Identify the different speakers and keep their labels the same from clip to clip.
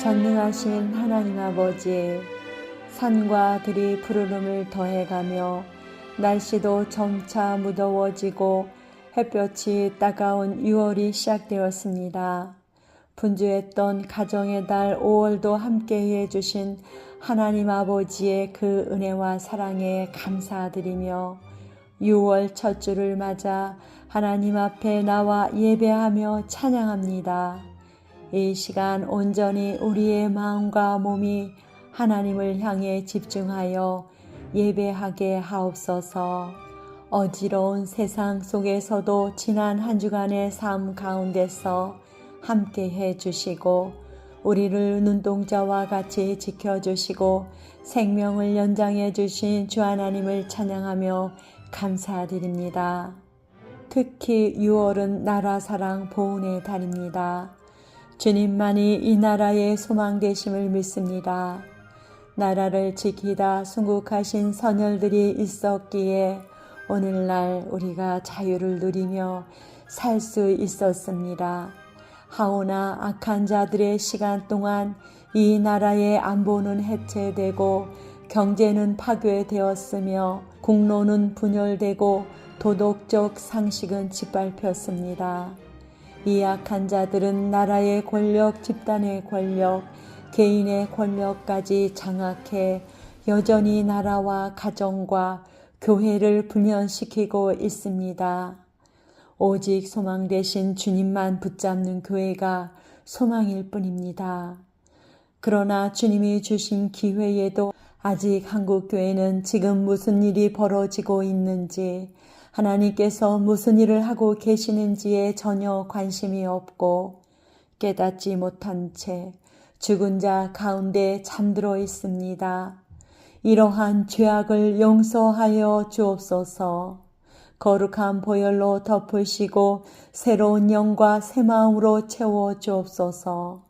Speaker 1: 전능하신 하나님 아버지, 산과 들이 푸르름을 더해가며 날씨도 점차 무더워지고 햇볕이 따가운 6월이 시작되었습니다. 분주했던 가정의 달 5월도 함께 해 주신 하나님 아버지의 그 은혜와 사랑에 감사드리며 6월 첫 주를 맞아 하나님 앞에 나와 예배하며 찬양합니다. 이 시간 온전히 우리의 마음과 몸이 하나님을 향해 집중하여 예배하게 하옵소서. 어지러운 세상 속에서도 지난 한 주간의 삶 가운데서 함께 해 주시고 우리를 눈동자와 같이 지켜 주시고 생명을 연장해 주신 주 하나님을 찬양하며 감사드립니다. 특히 6월은 나라 사랑 보훈의 달입니다. 주님만이 이 나라의 소망 되심을 믿습니다. 나라를 지키다 순국하신 선열들이 있었기에 오늘날 우리가 자유를 누리며 살 수 있었습니다. 하오나 악한 자들의 시간 동안 이 나라의 안보는 해체되고 경제는 파괴되었으며 국로는 분열되고 도덕적 상식은 짓밟혔습니다. 이 악한 자들은 나라의 권력, 집단의 권력, 개인의 권력까지 장악해 여전히 나라와 가정과 교회를 분열시키고 있습니다. 오직 소망 대신 주님만 붙잡는 교회가 소망일 뿐입니다. 그러나 주님이 주신 기회에도 아직 한국 교회는 지금 무슨 일이 벌어지고 있는지 하나님께서 무슨 일을 하고 계시는지에 전혀 관심이 없고 깨닫지 못한 채 죽은 자 가운데 잠들어 있습니다. 이러한 죄악을 용서하여 주옵소서. 거룩한 보혈로 덮으시고 새로운 영과 새 마음으로 채워 주옵소서.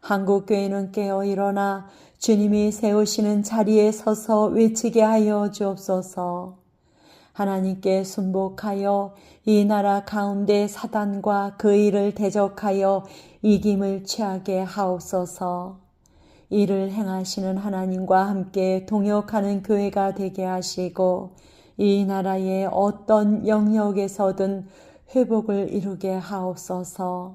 Speaker 1: 한국 교회는 깨어 일어나 주님이 세우시는 자리에 서서 외치게 하여 주옵소서. 하나님께 순복하여 이 나라 가운데 사단과 그 일을 대적하여 이김을 취하게 하옵소서. 이를 행하시는 하나님과 함께 동역하는 교회가 되게 하시고 이 나라의 어떤 영역에서든 회복을 이루게 하옵소서.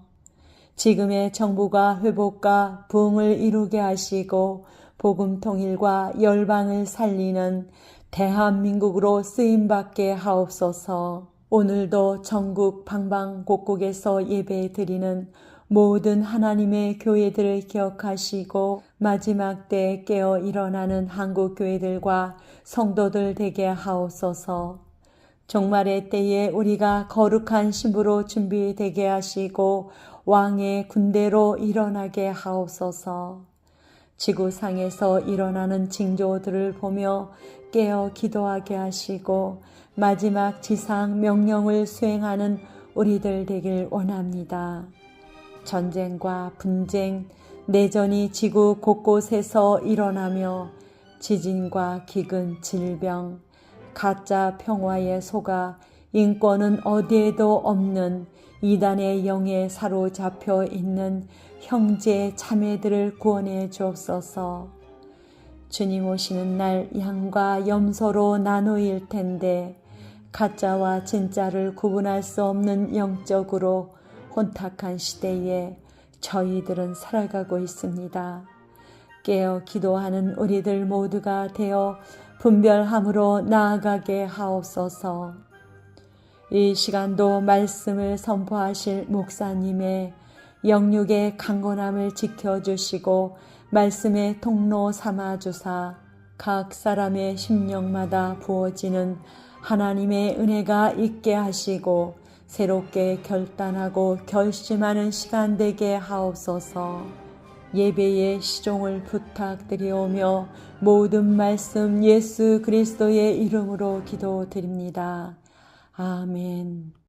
Speaker 1: 지금의 정부가 회복과 부흥을 이루게 하시고 복음 통일과 열방을 살리는 대한민국으로 쓰임받게 하옵소서. 오늘도 전국 방방곡곡에서 예배 드리는 모든 하나님의 교회들을 기억하시고 마지막 때에 깨어 일어나는 한국 교회들과 성도들 되게 하옵소서. 종말의 때에 우리가 거룩한 신부로 준비되게 하시고 왕의 군대로 일어나게 하옵소서. 지구상에서 일어나는 징조들을 보며 깨어 기도하게 하시고 마지막 지상 명령을 수행하는 우리들 되길 원합니다. 전쟁과 분쟁, 내전이 지구 곳곳에서 일어나며 지진과 기근, 질병, 가짜 평화에 속아 인권은 어디에도 없는 이단의 영에 사로잡혀 있는 형제 자매들을 구원해 주옵소서. 주님 오시는 날 양과 염소로 나누일 텐데 가짜와 진짜를 구분할 수 없는 영적으로 혼탁한 시대에 저희들은 살아가고 있습니다. 깨어 기도하는 우리들 모두가 되어 분별함으로 나아가게 하옵소서. 이 시간도 말씀을 선포하실 목사님의 영육의 강건함을 지켜주시고 말씀의 통로 삼아주사 각 사람의 심령마다 부어지는 하나님의 은혜가 있게 하시고 새롭게 결단하고 결심하는 시간 되게 하옵소서 예배의 시종을 부탁드리오며 모든 말씀 예수 그리스도의 이름으로 기도드립니다. 아멘.